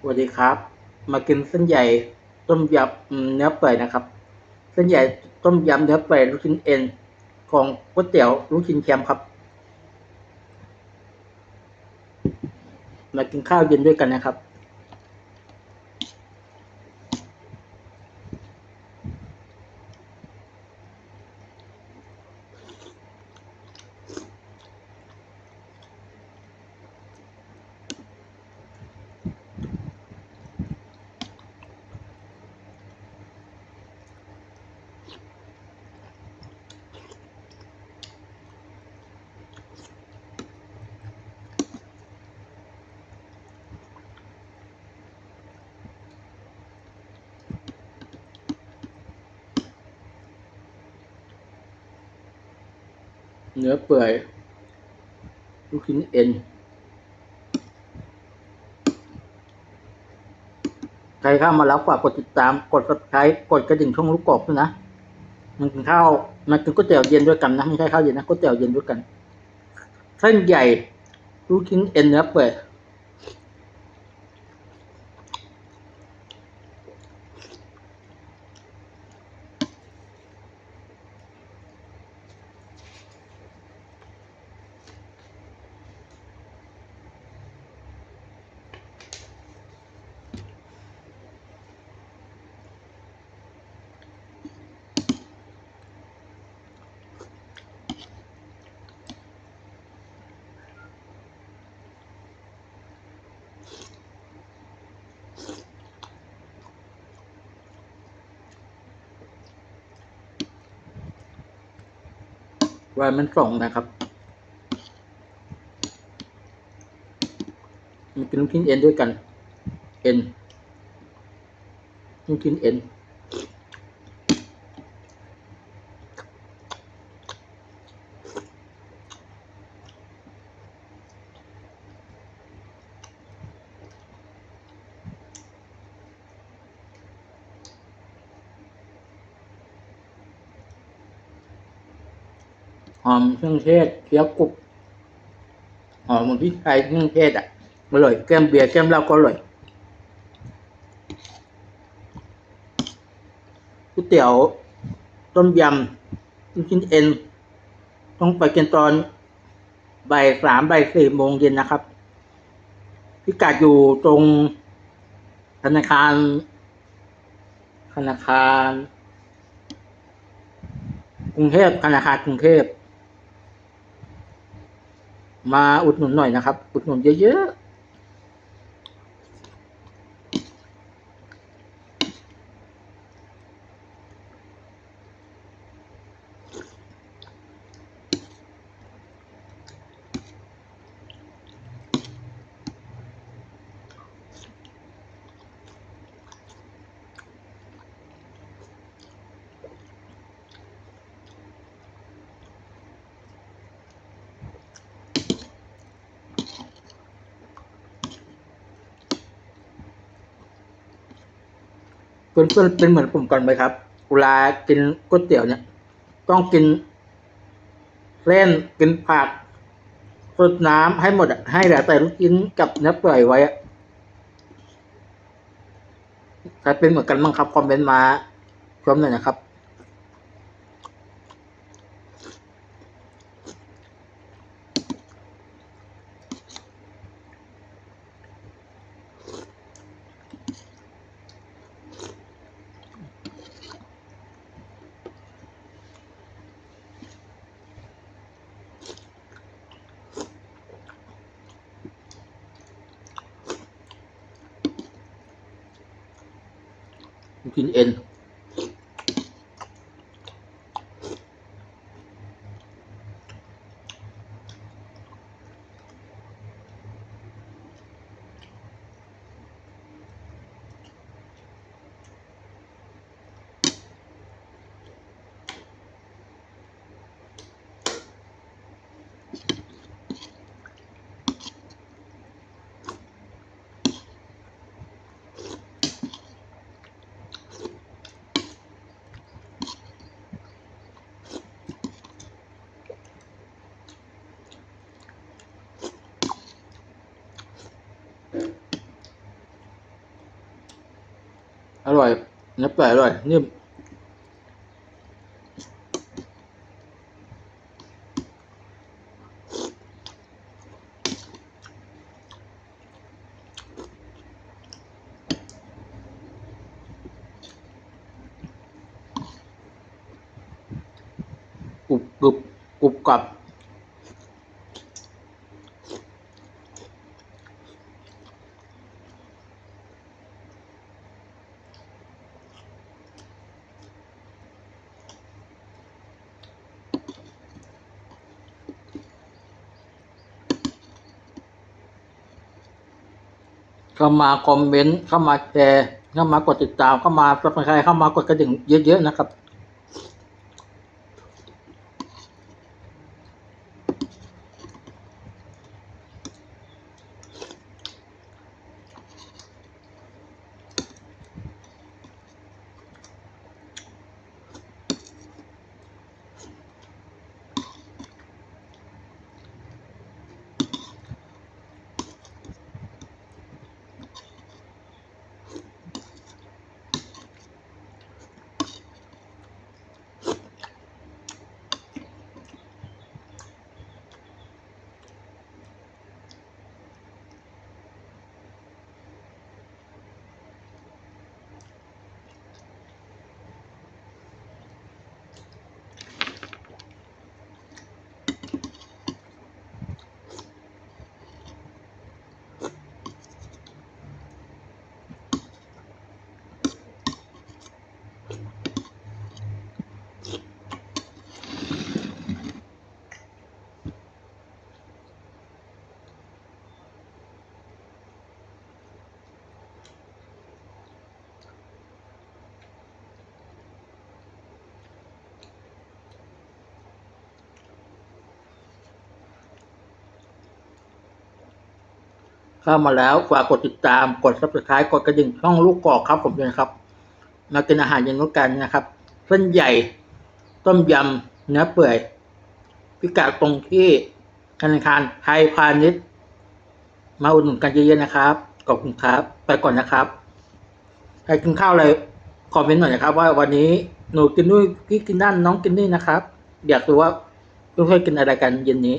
สวัสดีครับ มากินเส้นใหญ่ต้มยำเนื้อเปื่อยนะครับ เส้นใหญ่ต้มยำเนื้อเปื่อยลูกชิ้นเอ็นของก๋วยเตี๋ยวลูกชิ้นแคมครับ มากินข้าวเย็นด้วยกันนะครับ เนื้อเปื่อยลูกชิ้นเอ็นใครเข้ามาแล้วฝากกดติดตามกดกดไลค์กดกระดิ่งช่องลูกกบด้วยนะมันกินข้าวมันกินก๋วยเตี๋ยวเย็นด้วยกันนะไม่ใช่ข้าวเย็นนะก๋วยเตี๋ยวเย็นด้วยกันเส้นใหญ่ลูกชิ้นเอ็นเนื้อเปื่อย ว่ามันส่งนะครับ มันเป็นลูกชิ้นเอ็นด้วยกัน เอ็นลูกชิ้นเอ็น หอมเครื่องเทศเคี้ยวกรุบหอมพริกไทยเครื่องเทศอะอร่อยแก้มเบียร์แก้มเหล้าก็อร่อยก๋วยเตี๋ยวต้มยำลูกชิ้นเอ็น ต้องไปกินตอนบ่ายสามบ่ายสี่โมงเย็นนะครับ พิกัดอยู่ตรงธนาคาร ธนาคาร กรุงเทพธนาคารกรุงเทพ มาอุดหนุนหน่อยนะครับ อุดหนุนเยอะ เพื่อนเป็นเหมือนผมกันไหมครับเวลากินก๋วยเตี๋ยวเนี่ย ต้องกินเล่นกินผักสดน้ำให้หมดอะให้เหลือแต่ลูกชิ้นกับเนื้อเปื่อยไว้อะใครเป็นเหมือนกันบ้างครับคอมเมนต์มาชมหน่อยนะครับ ลูก อร่อยเนื้อเปื่อยอร่อยนิ่มกรุบกรุบกรุบกรับ เข้ามาคอมเมนต์เข้ามาแชร์เข้ามากดติดตามเข้ามาสับสไครเข้ามากดกระดิ่งเยอะๆนะครับ เข้ามาแล้วฝากกดติดตามกด subscribe กดกระดิ่งช่องลูกกอกครับผมด้วยนะครับ มากินอาหารเย็นด้วยกันนะครับ เส้นใหญ่ต้มยำเนื้อเปื่อย พิกัดตรงที่ธนาคารไทยพาณิชย์ มาอุดหนุนกันเยอะๆนะครับ ขอบคุณครับ ไปก่อนนะครับ ใครกินข้าวอะไรคอมเมนต์หน่อยนะครับ ว่าวันนี้หนูกินนู่นพี่กินนั่นน้องกินนี่นะครับ อยากรู้ว่าเพื่อนๆกินอะไรกันเย็นนี้